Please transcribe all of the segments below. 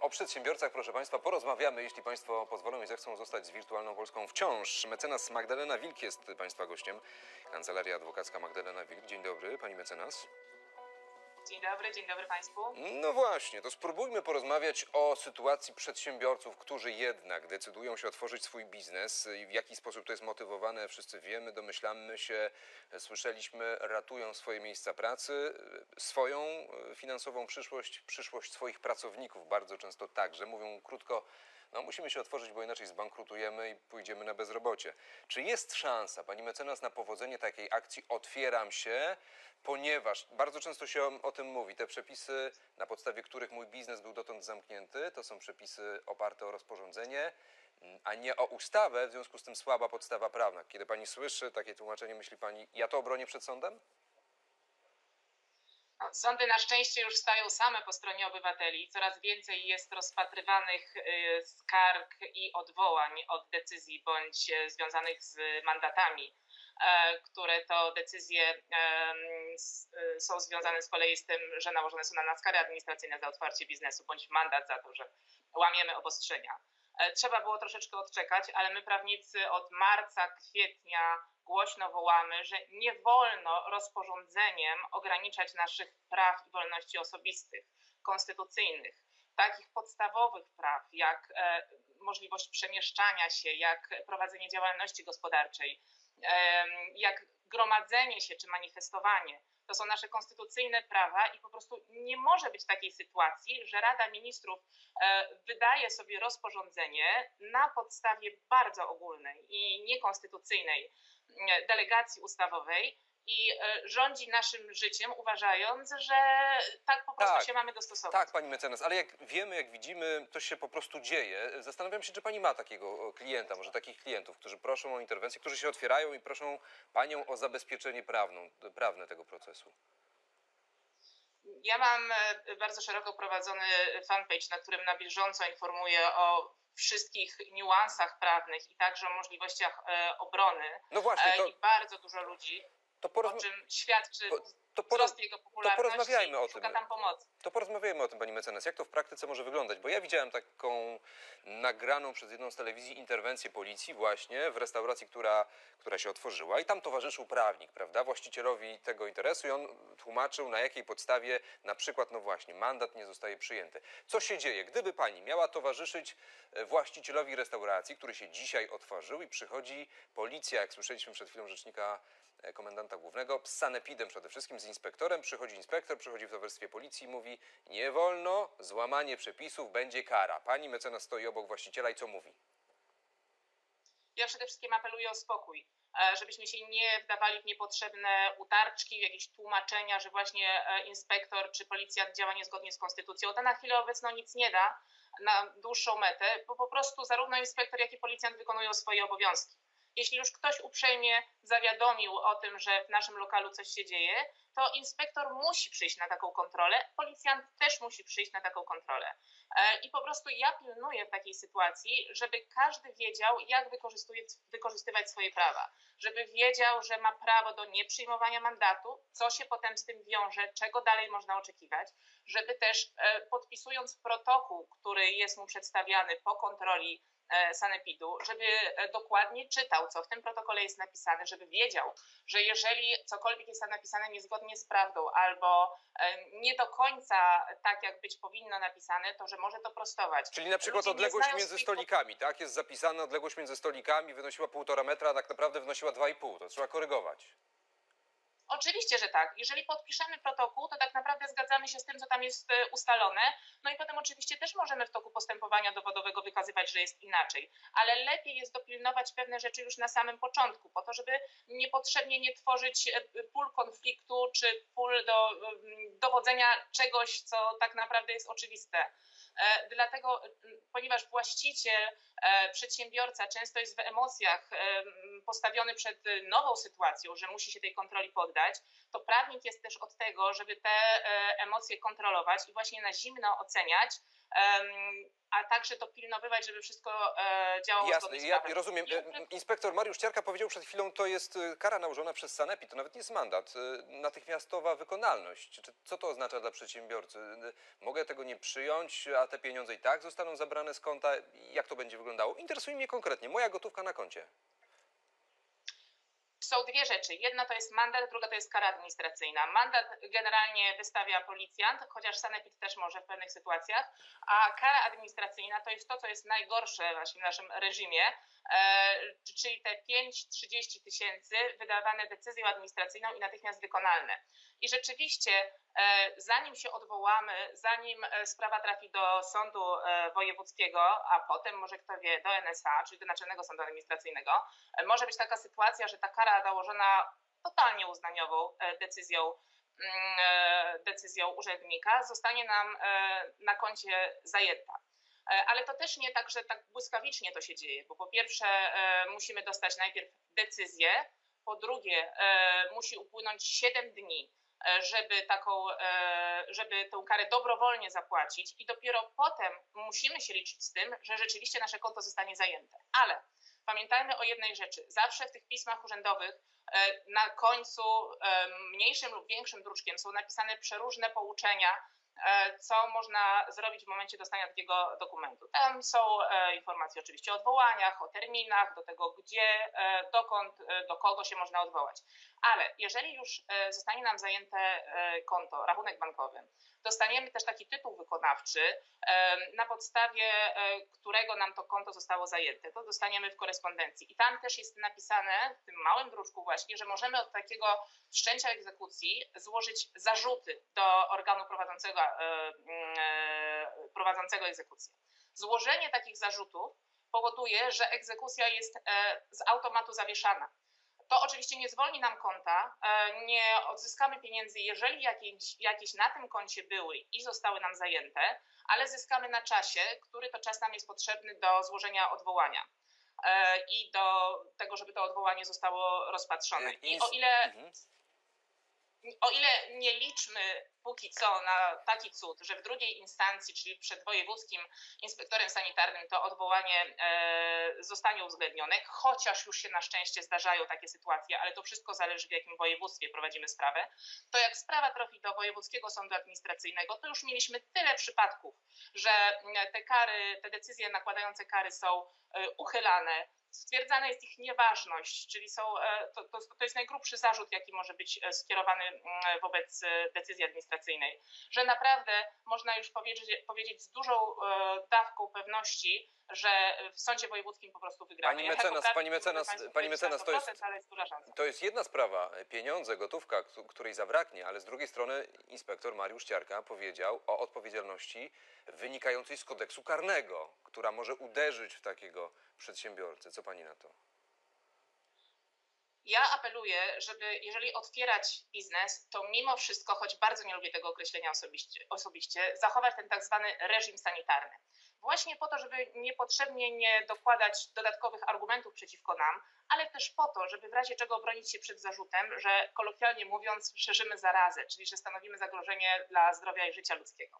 O przedsiębiorcach, proszę Państwa, porozmawiamy, jeśli Państwo pozwolą i zechcą zostać z Wirtualną Polską wciąż. Mecenas Magdalena Wilk jest Państwa gościem. Kancelaria Adwokacka Magdalena Wilk. Dzień dobry, Pani mecenas. Dzień dobry, dzień dobry Państwu. No właśnie, to spróbujmy porozmawiać o sytuacji przedsiębiorców, którzy jednak decydują się otworzyć swój biznes w jaki sposób to jest motywowane. Wszyscy wiemy, domyślamy się, słyszeliśmy, ratują swoje miejsca pracy, swoją e, finansową przyszłość, przyszłość swoich pracowników bardzo często także. Mówią krótko, no musimy się otworzyć, bo inaczej zbankrutujemy i pójdziemy na bezrobocie. Czy jest szansa, pani mecenas, na powodzenie takiej akcji Otwieram się, ponieważ bardzo często się o, o tym mówi, te przepisy, na podstawie których mój biznes był dotąd zamknięty, to są przepisy oparte o rozporządzenie, mm, a nie o ustawę, w związku z tym słaba podstawa prawna. Kiedy pani słyszy takie tłumaczenie, myśli pani, ja to obronię przed sądem? Sądy na szczęście już stają same po stronie obywateli. Coraz więcej jest rozpatrywanych y, skarg i odwołań od decyzji bądź e, związanych z mandatami, e, które to decyzje y, są związane z kolei z tym, że nałożone są na nas kary administracyjne za otwarcie biznesu bądź mandat za to, że łamiemy obostrzenia. E, Trzeba było troszeczkę odczekać, ale my prawnicy od marca, kwietnia głośno wołamy, że nie wolno rozporządzeniem ograniczać naszych praw i wolności osobistych, konstytucyjnych, takich podstawowych praw jak e, możliwość przemieszczania się, jak prowadzenie działalności gospodarczej, jak gromadzenie się czy manifestowanie. To są nasze konstytucyjne prawa i po prostu nie może być takiej sytuacji, że Rada Ministrów e, wydaje sobie rozporządzenie na podstawie bardzo ogólnej i niekonstytucyjnej e, delegacji ustawowej i e, rządzi naszym życiem, uważając, że tak po prostu Tak. się mamy dostosować. Tak, pani mecenas, ale jak wiemy, jak widzimy, to się po prostu dzieje. Zastanawiam się, czy pani ma takiego klienta, może takich klientów, którzy proszą o interwencję, którzy się otwierają i proszą panią o zabezpieczenie prawną, prawne tego procesu. Ja mam e, bardzo szeroko prowadzony fanpage, na którym na bieżąco informuję o wszystkich niuansach prawnych i także o możliwościach e, obrony. No właśnie, to, I bardzo dużo ludzi, to, o porozma- czym świadczy to, poroz- popularności, porozmawiajmy o tym. to porozmawiajmy o tym, pani mecenas. Jak to w praktyce może wyglądać? Bo ja widziałem taką nagraną przez jedną z telewizji interwencję policji właśnie w restauracji, która, która się otworzyła i tam towarzyszył prawnik, prawda, właścicielowi tego interesu i on tłumaczył na jakiej podstawie na przykład, no właśnie, mandat nie zostaje przyjęty. Co się dzieje, gdyby pani miała towarzyszyć e, właścicielowi restauracji, który się dzisiaj otworzył i przychodzi policja, jak słyszeliśmy przed chwilą rzecznika e, komendanta głównego, z sanepidem przede wszystkim, z inspektorem, przychodzi inspektor, przychodzi w towarzystwie policji i mówi nie wolno, złamanie przepisów, będzie kara. Pani mecenas stoi obok właściciela i co mówi? Ja przede wszystkim apeluję o spokój, e, żebyśmy się nie wdawali w niepotrzebne utarczki, w jakieś tłumaczenia, że właśnie e, inspektor czy policjant działa niezgodnie z konstytucją. To na chwilę obecną nic nie da na dłuższą metę, bo po prostu zarówno inspektor, jak i policjant wykonują swoje obowiązki. Jeśli już ktoś uprzejmie zawiadomił o tym, że w naszym lokalu coś się dzieje, to inspektor musi przyjść na taką kontrolę, policjant też musi przyjść na taką kontrolę. E, I po prostu ja pilnuję w takiej sytuacji, żeby każdy wiedział, jak wykorzystywać swoje prawa. Żeby wiedział, że ma prawo do nieprzyjmowania mandatu, co się potem z tym wiąże, czego dalej można oczekiwać. Żeby też e, podpisując protokół, który jest mu przedstawiany po kontroli sanepidu, żeby e, dokładnie czytał, co w tym protokole jest napisane, żeby wiedział, że jeżeli cokolwiek jest napisane niezgodnie z prawdą albo e, nie do końca tak, jak być powinno napisane, to że może to prostować. Czyli na przykład Ludzie odległość między swoich stolikami, tak? Jest zapisana odległość między stolikami, wynosiła półtora metra, a tak naprawdę wynosiła dwa i pół. To trzeba korygować. Oczywiście, że tak. Jeżeli podpiszemy protokół, to tak naprawdę zgadzamy się z tym, co tam jest e, ustalone. No i potem oczywiście też możemy w toku postępowania dowodowego wykazywać, że jest inaczej. Ale lepiej jest dopilnować pewne rzeczy już na samym początku, po to, żeby niepotrzebnie nie tworzyć e, pól konfliktu czy pól do mm, dowodzenia czegoś, co tak naprawdę jest oczywiste. E, Dlatego, ponieważ właściciel, e, przedsiębiorca często jest w emocjach e, postawiony przed nową sytuacją, że musi się tej kontroli poddać, to prawnik jest też od tego, żeby te emocje kontrolować i właśnie na zimno oceniać, a także dopilnowywać, żeby wszystko e, działało Jasne, zgodnie z ja prawem. rozumiem. E, Inspektor Mariusz Ciarka powiedział przed chwilą, to jest e, kara nałożona przez Sanepid, to nawet nie jest mandat, natychmiastowa wykonalność. Czy, co to oznacza dla przedsiębiorcy? Mogę tego nie przyjąć, a te pieniądze i tak zostaną zabrane z konta? Jak to będzie wyglądało? Interesuje mnie konkretnie, moja gotówka na koncie. Są dwie rzeczy. Jedna to jest mandat, druga to jest kara administracyjna. Mandat generalnie wystawia policjant, chociaż sanepid też może w pewnych sytuacjach, a kara administracyjna to jest to, co jest najgorsze właśnie w naszym reżimie, e, czyli te 5-30 tysięcy wydawane decyzją administracyjną i natychmiast wykonalne. I rzeczywiście, e, zanim się odwołamy, zanim e, sprawa trafi do sądu e, wojewódzkiego, a potem może kto wie, do NSA, czyli do Naczelnego Sądu Administracyjnego, może być taka sytuacja, że ta kara nałożona totalnie uznaniową decyzją, mm, decyzją urzędnika zostanie nam na koncie zajęta. Ale to też nie tak, że tak błyskawicznie to się dzieje, bo po pierwsze musimy dostać najpierw decyzję, po drugie musi upłynąć 7 dni, żeby taką, e, żeby tą karę dobrowolnie zapłacić i dopiero potem musimy się liczyć z tym, że rzeczywiście nasze konto zostanie zajęte. Ale pamiętajmy o jednej rzeczy. Zawsze w tych pismach urzędowych e, na końcu e, mniejszym lub większym druczkiem są napisane przeróżne pouczenia, e, co można zrobić w momencie dostania takiego dokumentu. Tam są e, informacje oczywiście o odwołaniach, o terminach, do tego gdzie, e, dokąd, e, do kogo się można odwołać. Ale jeżeli już e, zostanie nam zajęte e, konto, rachunek bankowy, dostaniemy też taki tytuł na podstawie e, którego nam to konto zostało zajęte. To dostaniemy w korespondencji. I tam też jest napisane, w tym małym druczku właśnie, że możemy od takiego wszczęcia egzekucji złożyć zarzuty do organu prowadzącego, e, e, prowadzącego egzekucję. Złożenie takich zarzutów powoduje, że egzekucja jest z automatu zawieszana. To oczywiście nie zwolni nam konta, e, nie odzyskamy pieniędzy, jeżeli jakieś, jakieś na tym koncie były i zostały nam zajęte, ale zyskamy na czasie, który to czas nam jest potrzebny do złożenia odwołania e, i do tego, żeby to odwołanie zostało rozpatrzone. I o ile Mhm. O ile nie liczmy póki co na taki cud, że w drugiej instancji, czyli przed wojewódzkim inspektorem sanitarnym, to odwołanie e, zostanie uwzględnione, chociaż już się na szczęście zdarzają takie sytuacje, ale to wszystko zależy w jakim województwie prowadzimy sprawę, to jak sprawa trafi do Wojewódzkiego Sądu Administracyjnego, to już mieliśmy tyle przypadków, że te kary, te decyzje nakładające kary są e, uchylane, stwierdzana jest ich nieważność, czyli są, e, to, to, to jest najgrubszy zarzut, jaki może być e, skierowany wobec e, decyzji administracyjnej, że naprawdę można już powiedzieć, powiedzieć z dużą dawką pewności, że w sądzie wojewódzkim po prostu wygramy. Pani mecenas, pani mecenas, pani mecenas, to jest- 100%, ale jest duża szansa. To jest jedna sprawa, pieniądze, gotówka, któ- której zabraknie, ale z drugiej strony inspektor Mariusz Ciarka powiedział o odpowiedzialności wynikającej z kodeksu karnego, która może uderzyć w takiego przedsiębiorcę. Co pani na to? Ja apeluję, żeby jeżeli otwierać biznes, to mimo wszystko, choć bardzo nie lubię tego określenia osobiście, osobiście zachować ten tak zwany reżim sanitarny. Właśnie po to, żeby niepotrzebnie nie dokładać dodatkowych argumentów przeciwko nam, ale też po to, żeby w razie czego obronić się przed zarzutem, że kolokwialnie mówiąc szerzymy zarazę, czyli że stanowimy zagrożenie dla zdrowia i życia ludzkiego.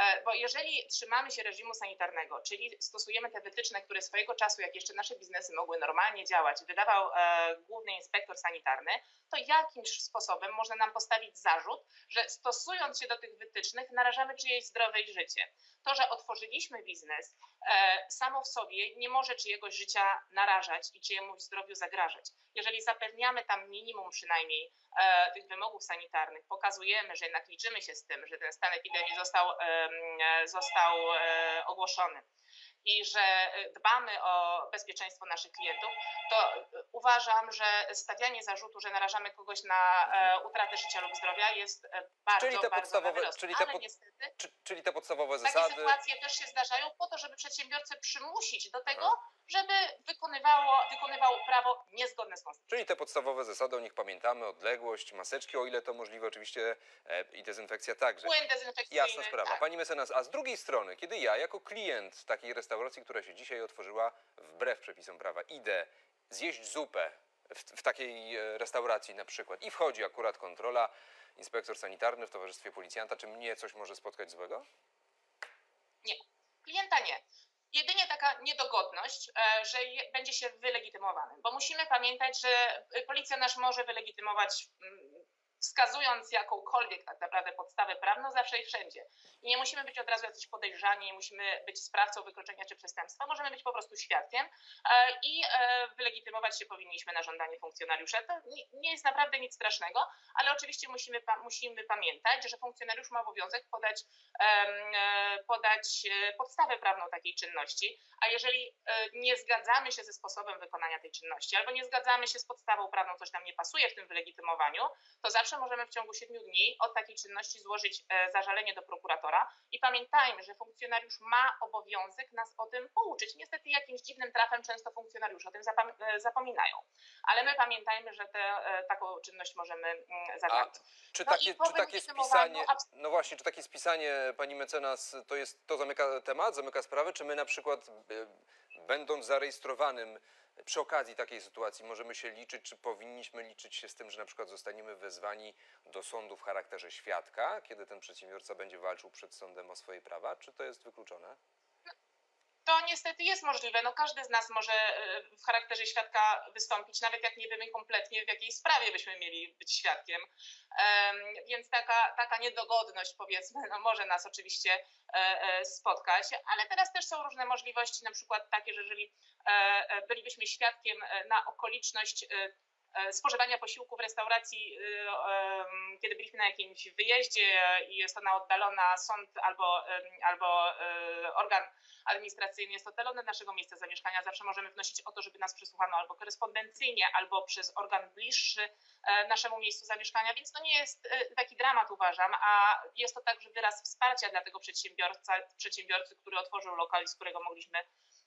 E, Bo jeżeli trzymamy się reżimu sanitarnego, czyli stosujemy te wytyczne, które swojego czasu, jak jeszcze nasze biznesy mogły normalnie działać, wydawał e, główny inspektor sanitarny, to jakimś sposobem można nam postawić zarzut, że stosując się do tych wytycznych, narażamy czyjeś zdrowie i życie. To, że otworzyliśmy biznes, e, samo w sobie nie może czyjegoś życia narażać i czyjemuś zdrowiu zagrażać. Jeżeli zapewniamy tam minimum przynajmniej tych wymogów sanitarnych, pokazujemy, że jednak liczymy się z tym, że ten stan epidemii został, został e, ogłoszony i że e, dbamy o bezpieczeństwo naszych klientów, to e, uważam, że stawianie zarzutu, że narażamy kogoś na e, utratę życia lub zdrowia jest bardzo, Czyli te bardzo podstawowe- wyrost. czyli te pod- niestety Czy, czyli te podstawowe takie zasady. sytuacje też się zdarzają po to, żeby przedsiębiorcę przymusić do tego, Aha. żeby wykonywało, wykonywał prawo niezgodne z konstytucją. Czyli te podstawowe zasady, o nich pamiętamy, odległość, maseczki, o ile to możliwe oczywiście e, i dezynfekcja także. Płyn dezynfekcyjny. Jasna sprawa. Tak. Pani mecenas, a z drugiej strony, kiedy ja jako klient takiej restauracji, która się dzisiaj otworzyła wbrew przepisom prawa, idę zjeść zupę w, w takiej e, restauracji na przykład. I wchodzi akurat kontrola, inspektor sanitarny w towarzystwie policjanta, czy mnie coś może spotkać złego? Klienta nie. Jedynie taka niedogodność, e, że będzie się wylegitymowanym, bo musimy pamiętać, że y, policjonarz może wylegitymować, mm, wskazując jakąkolwiek tak naprawdę podstawę prawną zawsze i wszędzie. I nie musimy być od razu jacyś podejrzani, nie musimy być sprawcą wykroczenia czy przestępstwa, możemy być po prostu świadkiem e, i e, wylegitymować się powinniśmy na żądanie funkcjonariusza. To nie, jest naprawdę nic strasznego, ale oczywiście musimy, musimy pamiętać, że funkcjonariusz ma obowiązek podać e, podać podstawę prawną takiej czynności, a jeżeli nie zgadzamy się ze sposobem wykonania tej czynności albo nie zgadzamy się z podstawą prawną, coś nam nie pasuje w tym wylegitymowaniu, to zawsze możemy w ciągu siedmiu dni od takiej czynności złożyć e, zażalenie do prokuratora i pamiętajmy, że funkcjonariusz ma obowiązek nas o tym pouczyć. Niestety jakimś dziwnym trafem często funkcjonariusze o tym e, zapominają, ale my pamiętajmy, że tę e, taką czynność możemy mm, zabrać. Czy No takie, czy takie wylegitymowaniu spisanie, no właśnie, czy takie spisanie pani mecenas to jest, to zamyka temat, zamyka sprawę, czy my na przykład będąc zarejestrowanym przy okazji takiej sytuacji możemy się liczyć, czy powinniśmy liczyć się z tym, że na przykład zostaniemy wezwani do sądu w charakterze świadka, kiedy ten przedsiębiorca będzie walczył przed sądem o swoje prawa, czy to jest wykluczone? To niestety jest możliwe. No każdy z nas może e, w charakterze świadka wystąpić, nawet jak nie wiemy kompletnie, w jakiej sprawie byśmy mieli być świadkiem. Em, Więc taka, taka niedogodność, powiedzmy, no może nas oczywiście e, e, spotkać, ale teraz też są różne możliwości, na przykład takie, że jeżeli bylibyśmy świadkiem na okoliczność spożywania posiłku w restauracji, e, em, kiedy byliśmy na jakimś wyjeździe i jest ona oddalona, sąd albo, albo e, organ administracyjny jest oddalony od naszego miejsca zamieszkania, zawsze możemy wnosić o to, żeby nas przesłuchano albo korespondencyjnie, albo przez organ bliższy e, naszemu miejscu zamieszkania, więc to nie jest e, taki dramat uważam, a jest to także wyraz wsparcia dla tego przedsiębiorca, przedsiębiorcy, który otworzył lokal i z którego mogliśmy,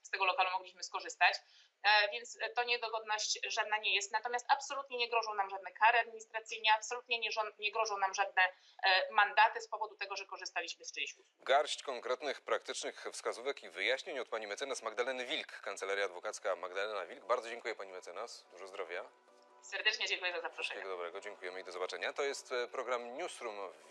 z tego lokalu mogliśmy skorzystać. E, Więc to niedogodność żadna nie jest. Natomiast absolutnie nie grożą nam żadne kary administracyjne, absolutnie nie, nie grożą nam żadne e, mandaty z powodu tego, że korzystaliśmy z czyichś usług. Garść konkretnych, praktycznych wskazówek i wyjaśnień od pani mecenas Magdaleny Wilk, Kancelaria Adwokacka Magdalena Wilk. Bardzo dziękuję pani mecenas, dużo zdrowia. Serdecznie dziękuję za zaproszenie. Wszystkiego dobrego, dziękujemy i do zobaczenia. To jest e, program Newsroom.